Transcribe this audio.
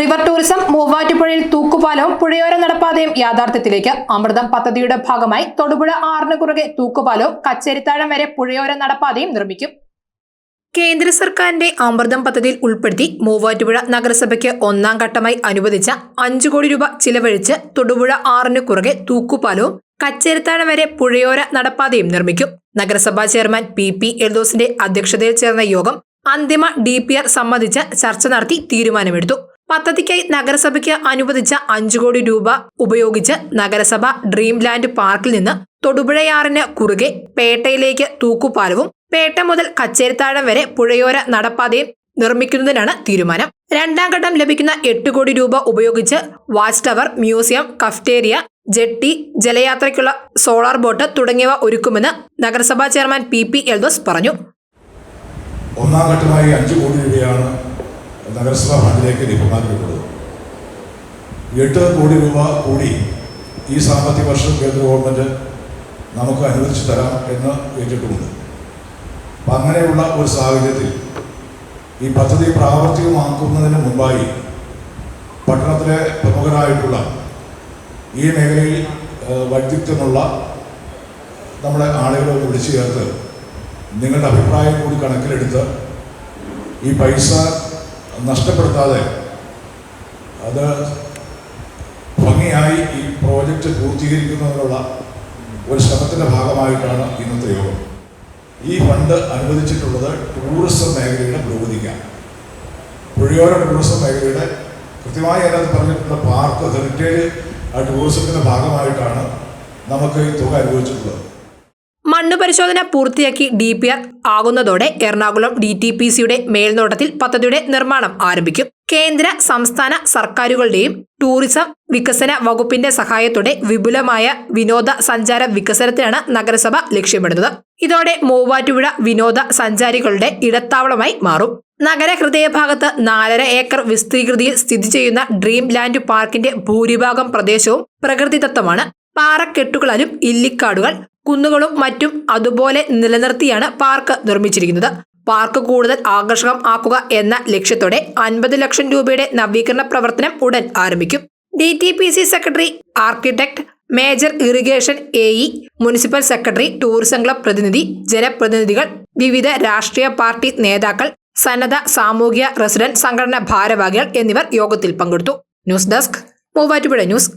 River tourism മൂവാറ്റുപുഴയിൽ തൂക്കുപാലവും പുഴയോര നടപ്പാതയും യാഥാർത്ഥ്യത്തിലേക്ക്. അമൃതം പദ്ധതിയുടെ ഭാഗമായി തൊടുപുഴ ആറിന് കുറുകെ തൂക്കുപാലവും കച്ചേരിത്താഴം വരെ പുഴയോര നടപ്പാതയും നിർമ്മിക്കും. കേന്ദ്ര സർക്കാരിന്റെ അമൃതം പദ്ധതിയിൽ ഉൾപ്പെടുത്തി മൂവാറ്റുപുഴ നഗരസഭയ്ക്ക് ഒന്നാം ഘട്ടമായി അനുവദിച്ച അഞ്ചു കോടി രൂപ ചിലവഴിച്ച് തൊടുപുഴ ആറിന് കുറുകെ തൂക്കുപാലവും കച്ചേരിത്താഴം വരെ പുഴയോര നടപ്പാതയും നിർമ്മിക്കും. നഗരസഭാ ചെയർമാൻ പി പി എൽദോസിന്റെ അധ്യക്ഷതയിൽ ചേർന്ന യോഗം അന്തിമ ഡി പി ആർ സംബന്ധിച്ച് ചർച്ച നടത്തി തീരുമാനമെടുത്തു. പദ്ധതിക്കായി നഗരസഭയ്ക്ക് അനുവദിച്ച അഞ്ചു കോടി രൂപ ഉപയോഗിച്ച് നഗരസഭ ഡ്രീംലാൻഡ് പാർക്കിൽ നിന്ന് തൊടുപുഴയാറിന് കുറുകെ പേട്ടയിലേക്ക് തൂക്കുപാലവും പേട്ട മുതൽ കച്ചേരിത്താഴം വരെ പുഴയോര നടപ്പാതയും നിർമ്മിക്കുന്നതിനാണ് തീരുമാനം. രണ്ടാം ഘട്ടം ലഭിക്കുന്ന എട്ട് കോടി രൂപ ഉപയോഗിച്ച് watch tower museum cafeteria jetty ജലയാത്രയ്ക്കുള്ള solar boat തുടങ്ങിയവ ഒരുക്കുമെന്ന് നഗരസഭാ ചെയർമാൻ പി പി എൽദോസ് പറഞ്ഞു. ഒന്നാം ഘട്ടമായി അഞ്ച് കോടി രൂപയാണ് നഗരസഭാ ഫണ്ടിലേക്ക് ലഭ്യമാക്കിയിട്ടുള്ളത് എട്ട് കോടി രൂപ കൂടി ഈ സാമ്പത്തിക വർഷം കേന്ദ്ര ഗവൺമെന്റ് നമുക്ക് അനുവദിച്ചു തരാം എന്ന് ഏറ്റിട്ടുമുണ്ട്. അപ്പം അങ്ങനെയുള്ള ഒരു സാഹചര്യത്തിൽ ഈ പദ്ധതി പ്രാവർത്തികമാക്കുന്നതിന് മുമ്പായി പട്ടണത്തിലെ പ്രമുഖരായിട്ടുള്ള ഈ മേഖലയിൽ വൈദഗ്ധ്യമുള്ള നമ്മുടെ ആളുകളെ വിളിച്ചു ചേർത്ത് നിങ്ങളുടെ അഭിപ്രായം കൂടി കണക്കിലെടുത്ത് ഈ പൈസ നഷ്ടപ്പെടുത്താതെ അത് ഭംഗിയായി ഈ പ്രോജക്റ്റ് പൂർത്തീകരിക്കുന്നതിനുള്ള ഒരു ശ്രമത്തിന്റെ ഭാഗമായിട്ടാണ് ഇന്നത്തെ യോഗം. ഈ ഫണ്ട് അനുവദിച്ചിട്ടുള്ളത് ടൂറിസം മേഖലയുടെ പുരോഗതിക്കാണ്. പുഴയോര ടൂറിസം മേഖലയുടെ കൃത്യമായി അതിനകത്ത് പറഞ്ഞിട്ടുള്ള പാർക്ക് ഹെറിറ്റേജ് ടൂറിസത്തിന്റെ ഭാഗമായിട്ടാണ് നമുക്ക് ഈ തുക അനുവദിച്ചിട്ടുള്ളത്. മണ്ണ് പരിശോധന പൂർത്തിയാക്കി ഡി പി ആർ ആകുന്നതോടെ എറണാകുളം ഡി ടി പി സിയുടെ മേൽനോട്ടത്തിൽ പദ്ധതിയുടെ നിർമ്മാണം ആരംഭിക്കും. കേന്ദ്ര സംസ്ഥാന സർക്കാരുകളുടെയും ടൂറിസം വികസന വകുപ്പിന്റെ സഹായത്തോടെ വിപുലമായ വിനോദ സഞ്ചാര വികസനത്തിനാണ് നഗരസഭ ലക്ഷ്യമിടുന്നത്. ഇതോടെ മൂവാറ്റുപുഴ വിനോദ സഞ്ചാരികളുടെ ഇടത്താവളമായി മാറും. നഗര ഹൃദയഭാഗത്ത് നാലര ഏക്കർ വിസ്തീകൃതിയിൽ സ്ഥിതി ചെയ്യുന്ന ഡ്രീം ലാൻഡ് പാർക്കിന്റെ ഭൂരിഭാഗം പ്രദേശവും പ്രകൃതിദത്തമാണ്. പാറക്കെട്ടുകളാലും ഇല്ലിക്കാടുകൾ കുന്നുകളും മറ്റും അതുപോലെ നിലനിർത്തിയാണ് പാർക്ക് നിർമ്മിച്ചിരിക്കുന്നത്. പാർക്ക് കൂടുതൽ ആകർഷകം ആക്കുക എന്ന ലക്ഷ്യത്തോടെ അൻപത് ലക്ഷം രൂപയുടെ നവീകരണ പ്രവർത്തനം ഉടൻ ആരംഭിക്കും. D T P C secretary architect major irrigation A E municipal secretary tourism club പ്രതിനിധി ജനപ്രതിനിധികൾ വിവിധ രാഷ്ട്രീയ പാർട്ടി നേതാക്കൾ സന്നദ്ധ സാമൂഹ്യ റെസിഡന്റ് സംഘടനാ ഭാരവാഹികൾ എന്നിവർ യോഗത്തിൽ പങ്കെടുത്തു. News desk Muvattupuzha news.